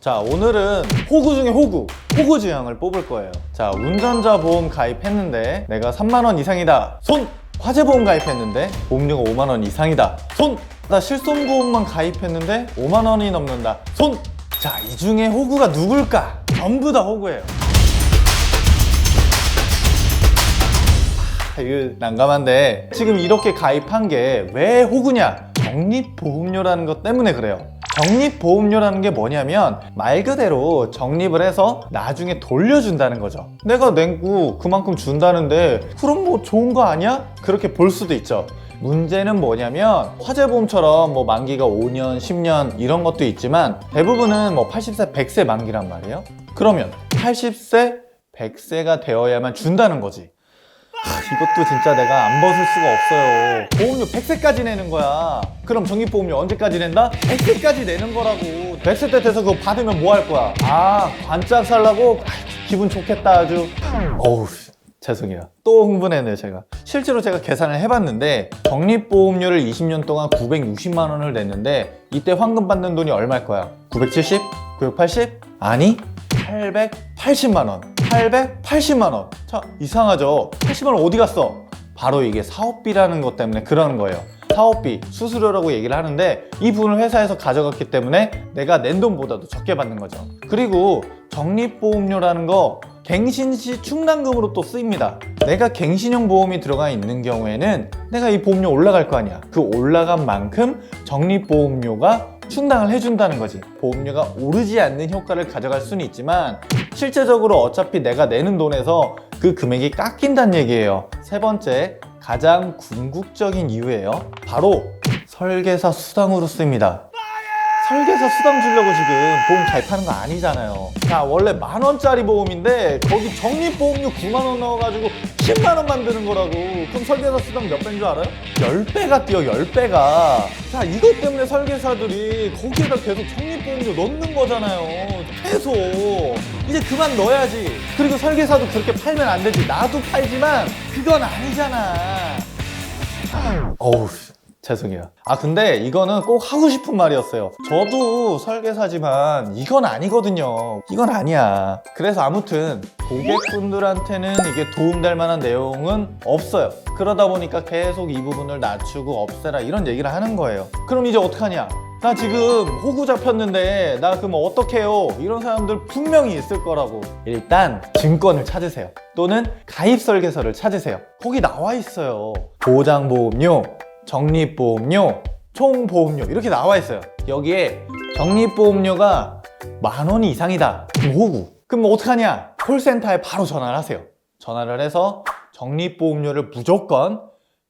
자 오늘은 호구 중에 호구 호구 지형을 뽑을 거예요. 자 운전자 보험 가입했는데 내가 3만원 이상이다. 손! 화재보험 가입했는데 보험료가 5만원 이상이다. 손! 나 실손보험만 가입했는데 5만원이 넘는다. 손! 자 이 중에 호구가 누굴까? 전부 다 호구예요. 아, 이거 난감한데 지금 이렇게 가입한 게 왜 호구냐? 적립보험료라는 것 때문에 그래요 적립보험료라는 게 뭐냐면 말 그대로 적립을 해서 나중에 돌려준다는 거죠. 내가 낸고 그만큼 준다는데 그럼 뭐 좋은 거 아니야? 그렇게 볼 수도 있죠. 문제는 뭐냐면 화재보험처럼 뭐 만기가 5년, 10년 이런 것도 있지만 대부분은 뭐 80세, 100세 만기란 말이에요. 그러면 80세, 100세가 되어야만 준다는 거지 하, 이것도 진짜 내가 안 벗을 수가 없어요. 보험료 100세까지 내는 거야. 그럼 적립보험료 언제까지 낸다? 100세까지 내는 거라고. 100세 때 돼서 그거 받으면 뭐 할 거야? 아, 반짝 살라고? 아, 기분 좋겠다 아주. 어우, 죄송해요. 또 흥분했네요, 제가. 실제로 제가 계산을 해봤는데 적립보험료를 20년 동안 960만 원을 냈는데 이때 환급 받는 돈이 얼마일 거야? 970? 980? 아니, 880만 원. 880만 원. 자, 이상하죠? 80만 원 어디 갔어? 바로 이게 사업비라는 것 때문에 그러는 거예요. 사업비, 수수료라고 얘기를 하는데 이 부분을 회사에서 가져갔기 때문에 내가 낸 돈보다도 적게 받는 거죠. 그리고 적립보험료라는 거 갱신시 충당금으로 또 쓰입니다. 내가 갱신형 보험이 들어가 있는 경우에는 내가 이 보험료 올라갈 거 아니야. 그 올라간 만큼 적립보험료가 충당을 해준다는 거지. 보험료가 오르지 않는 효과를 가져갈 수는 있지만 실제적으로 어차피 내가 내는 돈에서 그 금액이 깎인다는 얘기예요. 세 번째, 가장 궁극적인 이유예요. 바로 설계사 수당으로 쓰입니다. 설계사 수당 주려고 지금 보험 가입하는 거 아니잖아요. 자, 원래 만 원짜리 보험인데 거기 적립보험료 9만 원 넣어가지고 10만 원 만 드는 거라고. 그럼 설계사 수당 몇 배인 줄 알아요? 10배가 뛰어, 10배가. 자, 이것 때문에 설계사들이 거기에다 계속 적립보험료 넣는 거잖아요. 계속. 이제 그만 넣어야지. 그리고 설계사도 그렇게 팔면 안 되지. 나도 팔지만 그건 아니잖아. 어우, 죄송해요. 아, 근데 이거는 꼭 하고 싶은 말이었어요. 저도 설계사지만 이건 아니거든요. 이건 아니야. 그래서 아무튼 고객분들한테는 이게 도움될 만한 내용은 없어요. 그러다 보니까 계속 이 부분을 낮추고 없애라 이런 얘기를 하는 거예요. 그럼 이제 어떡하냐? 나 지금 호구 잡혔는데 나 그럼 어떡해요? 이런 사람들 분명히 있을 거라고. 일단 증권을 찾으세요. 또는 가입 설계서를 찾으세요. 거기 나와 있어요. 보장보험료, 적립보험료, 총보험료 이렇게 나와 있어요. 여기에 적립보험료가 만 원 이상이다. 호구. 그럼 뭐 어떡하냐? 콜센터에 바로 전화를 하세요. 전화를 해서 적립보험료를 무조건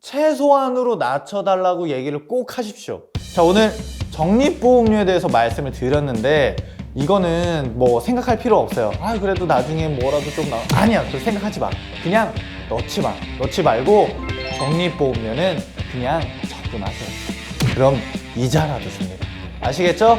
최소한으로 낮춰달라고 얘기를 꼭 하십시오. 자, 오늘 적립보험료에 대해서 말씀을 드렸는데, 이거는 뭐 생각할 필요 없어요. 아, 그래도 나중에 뭐라도 좀 나. 아니야, 그 생각하지 마. 그냥 넣지 마. 넣지 말고 적립보험료는 그냥 적금하세요. 그럼 이자라도 줍니다. 아시겠죠?